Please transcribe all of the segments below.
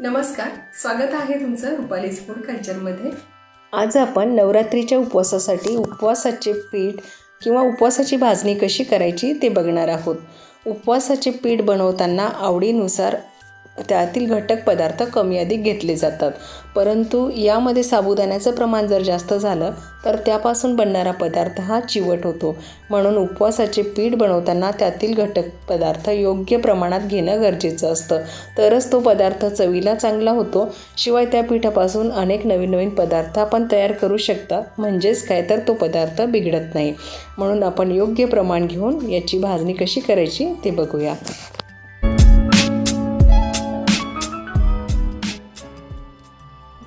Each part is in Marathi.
नमस्कार स्वागत आहे तुमचं रुपालीज फूड कल्चरमध्ये. आज आपण नवरात्रीच्या उपवासासाठी उपवासाचे पीठ किंवा उपवासाची भाजणी कशी करायची ते बघणार आहोत. उपवासाचे पीठ बनवताना आवडीनुसार त्यातील घटक पदार्थ कमी अधिक घेतले जातात. परंतु यामध्ये साबुदाण्याचं प्रमाण जर जास्त झालं तर त्यापासून बनणारा पदार्थ हा चिवट होतो. म्हणून उपवासाचे पीठ बनवताना त्यातील घटक पदार्थ योग्य प्रमाणात घेणं गरजेचं असतं. तरच तो पदार्थ चवीला चांगला होतो. शिवाय त्या पिठापासून अनेक नवीन नवीन पदार्थ आपण तयार करू शकता म्हणजेच काय तर तो पदार्थ बिघडत नाही. म्हणून आपण योग्य प्रमाण घेऊन याची भाजणी कशी करायची ते बघूया.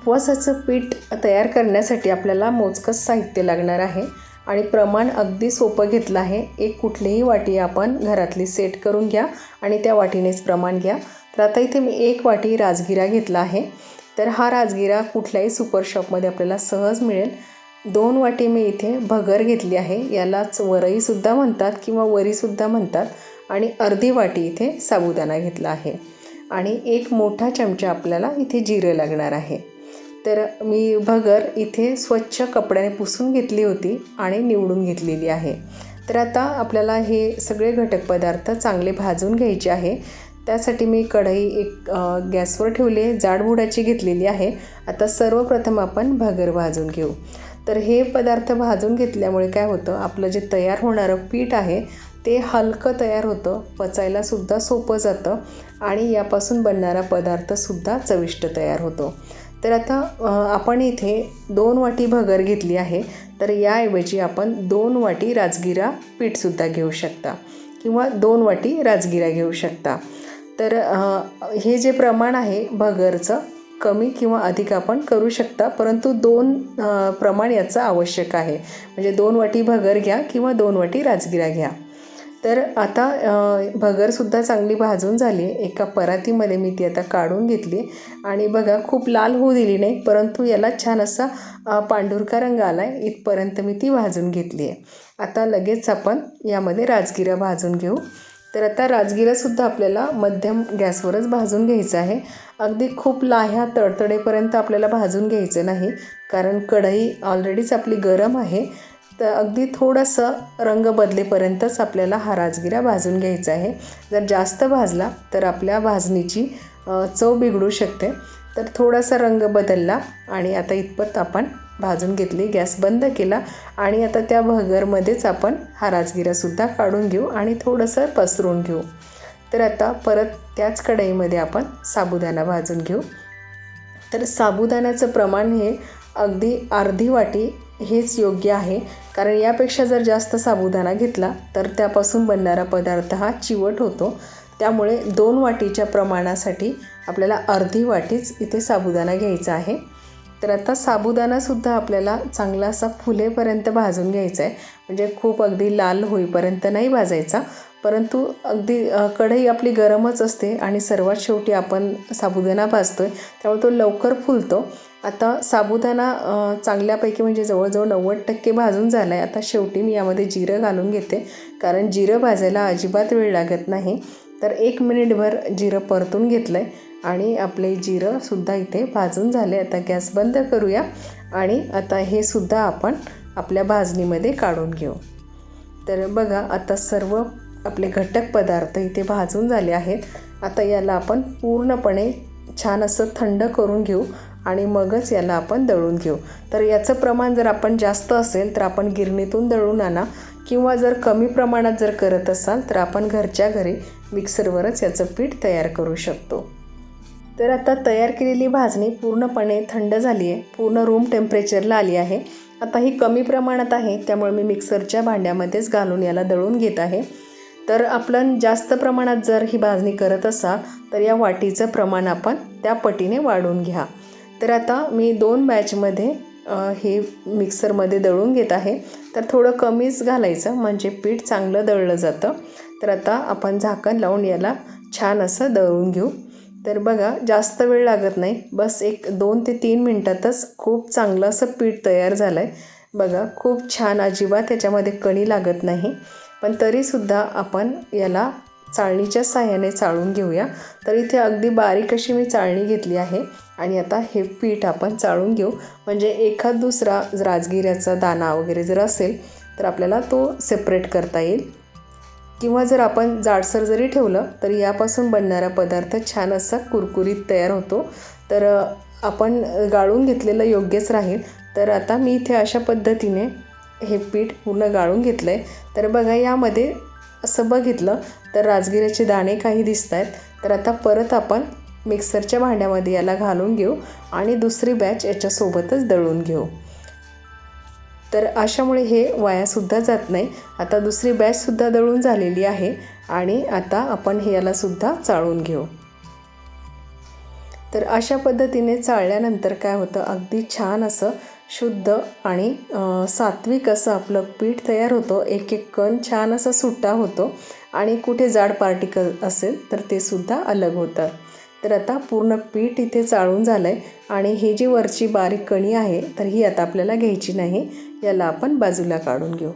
उपवासाचं पीठ तयार करण्यासाठी आपल्याला मोजकंच साहित्य लागणार आहे. आणि प्रमाण अगदी सोपं घेतलं आहे. एक कुठलीही वाटी आपण घरातली सेट करून घ्या आणि त्या वाटीनेच प्रमाण घ्या. तर आता इथे मी एक वाटी राजगिरा घेतला आहे. तर हा राजगिरा कुठल्याही सुपर शॉपमध्ये आपल्याला सहज मिळेल. दोन वाटी मी इथे भगर घेतली आहे. यालाच वरईसुद्धा म्हणतात किंवा वरीसुद्धा म्हणतात. आणि अर्धी वाटी इथे साबुदाणा घेतला आहे. आणि एक मोठा चमचा आपल्याला इथे जिरं लागणार आहे. तर मी भगर इथे स्वच्छ कपड्याने पुसून घेतली होती आणि निवडून घेतलेली आहे. तर आता आपल्याला हे सगळे घटक पदार्थ चांगले भाजून घ्यायचे आहे. त्यासाठी मी कढई एक गॅसवर ठेवली आहे. जाडबुडाची घेतलेली आहे. आता सर्वप्रथम आपण भगर भाजून घेऊ. तर हे पदार्थ भाजून घेतल्यामुळे काय होतं? आपलं जे तयार होणारं पीठ आहे ते हलकं तयार होतं. पचायलासुद्धा सोपं जातं आणि यापासून बनणारा पदार्थसुद्धा चविष्ट तयार होतो. तर आता आपण इथे दोन वाटी भगर घेतली आहे. तर याऐवजी आपण दोन वाटी राजगिरा पीठसुद्धा घेऊ शकता किंवा दोन वाटी राजगिरा घेऊ शकता. तर हे जे प्रमाण आहे भगरचं कमी किंवा अधिक आपण करू शकता परंतु दोन प्रमाण याचं आवश्यक आहे. म्हणजे दोन वाटी भगर घ्या किंवा दोन वाटी राजगिरा घ्या. तर आता भगरसुद्धा चांगली भाजून झाली. आहे एका परातीमध्ये मी ती आता काढून घेतली. आणि बघा खूप लाल होऊ दिली नाही परंतु याला छान असा पांढुरका रंग आला आहे इथपर्यंत मी ती भाजून घेतली आहे. आता लगेच आपण यामध्ये राजगिरा भाजून घेऊ. तर आता राजगिरासुद्धा आपल्याला मध्यम गॅसवरच भाजून घ्यायचं आहे. अगदी खूप लाह्या तडतडेपर्यंत आपल्याला भाजून घ्यायचं नाही कारण कढई ऑलरेडीच आपली गरम आहे. तर अगदी थोडंसं रंग बदलेपर्यंतच आपल्याला हा राजगिरा भाजून घ्यायचा आहे. जर जास्त भाजला तर आपल्या भाजणीची चव बिघडू शकते. तर थोडासा रंग बदलला आणि आता इतपत आपण भाजून घेतली गॅस बंद केला आणि आता त्या भगरमध्येच आपण हा राजगिरासुद्धा काढून घेऊ आणि थोडंसं पसरून घेऊ. तर आता परत त्याच कढईमध्ये आपण साबुदाणा भाजून घेऊ. तर साबुदाण्याचं प्रमाण हे अगदी अर्धी वाटी हेच योग्य आहे. कारण यापेक्षा जर जास्त साबुदाणा घेतला तर त्यापासून बनणारा पदार्थ हा चिवट होतो. त्यामुळे दोन वाटीच्या प्रमाणासाठी आपल्याला अर्धी वाटीच इथे साबुदाणा घ्यायचा आहे. तर आता साबुदाणासुद्धा आपल्याला चांगला असा फुलेपर्यंत भाजून घ्यायचा आहे. म्हणजे खूप अगदी लाल होईपर्यंत नाही भाजायचा. परंतु अगदी कढई आपली गरमच असते आणि सर्वात शेवटी आपण साबुदाणा भाजतो आहे त्यामुळे तो लवकर फुलतो. आता साबुदाणा चांगल्यापैकी म्हणजे जवळजवळ नव्वद टक्के भाजून झाला आहे आता शेवटी मी यामध्ये जिरं घालून घेते. कारण जिरं भाजायला अजिबात वेळ लागत नाही. तर एक मिनिटभर जिरं परतून घेतलं आहे आणि आपले जिरंसुद्धा इथे भाजून झाले. आता गॅस बंद करूया आणि आता हे सुद्धा आपण आपल्या भाजणीमध्ये काढून घेऊ. तर बघा आता सर्व आपले घटक पदार्थ इथे भाजून झाले आहेत. आता याला आपण पूर्णपणे छान असं थंड करून घेऊ आणि मगच याला आपण दळून घेऊ. तर याचं प्रमाण जर आपण जास्त असेल तर आपण गिरणीतून दळून आणा. किंवा जर कमी प्रमाणात जर करत असाल तर आपण घरच्या घरी मिक्सरवरच याचं पीठ तयार करू शकतो. तर आता तयार केलेली भाजणी पूर्णपणे थंड झाली आहे पूर्ण रूम टेम्परेचरला आली आहे. आता ही कमी प्रमाणात आहे त्यामुळे मी मिक्सरच्या भांड्यामध्येच घालून याला दळून घेत आहे. तर आपण जास्त प्रमाणात जर ही भाजणी करत असाल तर या वाटीचं प्रमाण आपण त्या पटीने वाढवून घ्या. तर आता मी दोन बॅचमध्ये हे मिक्सरमध्ये दळून घेत आहे. तर थोडं कमीच घालायचं म्हणजे पीठ चांगलं दळलं जातं. तर आता आपण झाकण लावून याला छान असं दळून घेऊ. तर बघा जास्त वेळ लागत नाही. बस एक दोन ते तीन मिनटातच खूप चांगलं असं पीठ तयार झालं आहे बघा खूप छान अजिबात त्याच्यामध्ये कणी लागत नाही. पण तरीसुद्धा आपण याला चाळणीच्या साह्याने चाळून घेऊया. तर इथे अगदी बारीक अशी मी चाळणी घेतली आहे आणि आता हे पीठ आपण चाळून घेऊ. म्हणजे एखाद दुसरा राजगिऱ्याचा दाणा वगैरे जर असेल तर आपल्याला तो सेपरेट करता येईल. किंवा जर आपण जाडसर जरी ठेवलं तर यापासून बनणारा पदार्थ छान असा कुरकुरीत तयार होतो. तर आपण गाळून घेतलेलं योग्यच राहील. तर आता मी इथे अशा पद्धतीने हे पीठ पूर्ण गाळून घेतलं आहे तर बघा यामध्ये असं बघितलं तर राजगिऱ्याचे दाणे काही दिसत आहेत तर आता परत आपण मिक्सरच्या भांड्यामध्ये याला घालून घेऊ आणि दुसरी बॅच याच्यासोबतच दळून घेऊ. तर अशामुळे हे वायासुद्धा जात नाही. आता दुसरी बॅचसुद्धा दळून झालेली आहे आणि आता आपण हे यालासुद्धा चाळून घेऊ. तर अशा पद्धतीने चाळल्यानंतर काय होतं? अगदी छान असं शुद्ध आणि सात्विक असं आपलं पीठ तयार होतं. एक एक कण छान असा सुट्टा होतो आणि कुठे जाड पार्टिकल असेल तर ते सुद्धा अलग होतात तर आता पूर्ण पीठ इथे चाळून झालं आहे आणि ही जी वरची बारीक कणी आहे तर ही आता आपल्याला घ्यायची नाही. याला आपण बाजूला काढून घेऊ.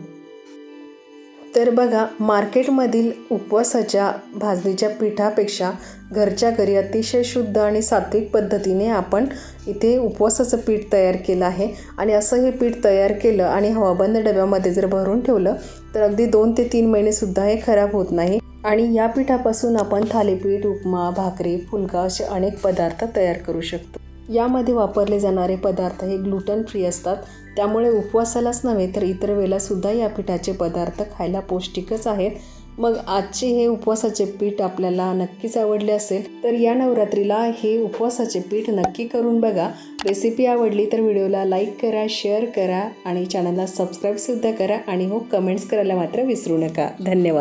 तर बघा मार्केटमधील उपवासाच्या भाजणीच्या पिठापेक्षा घरच्या घरी अतिशय शुद्ध आणि सात्विक पद्धतीने आपण इथे उपवासाचं पीठ तयार केलं आहे. आणि असं हे पीठ तयार केलं आणि हवाबंद डब्यामध्ये जर भरून ठेवलं तर अगदी दोन ते तीन महिनेसुद्धा हे खराब होत नाही. आणि या पिठापासून आपण थालीपीठ उपमा भाकरी फुलका असे अनेक पदार्थ तयार करू शकतो. यामध्ये वापरले जाणारे पदार्थ हे ग्लुटन फ्री असतात. त्यामुळे उपवासालाच नव्हे तर इतर वेळेलासुद्धा या पिठाचे पदार्थ खायला पौष्टिकच आहेत. मग आजचे हे उपवासाचे पीठ आपल्याला नक्कीच आवडले असेल तर या नवरात्रीला हे उपवासाचे पीठ नक्की करून बघा. रेसिपी आवडली तर व्हिडिओला लाईक करा शेअर करा आणि चॅनलला सबस्क्राईबसुद्धा करा आणि हो कमेंट्स करायला मात्र विसरू नका. धन्यवाद.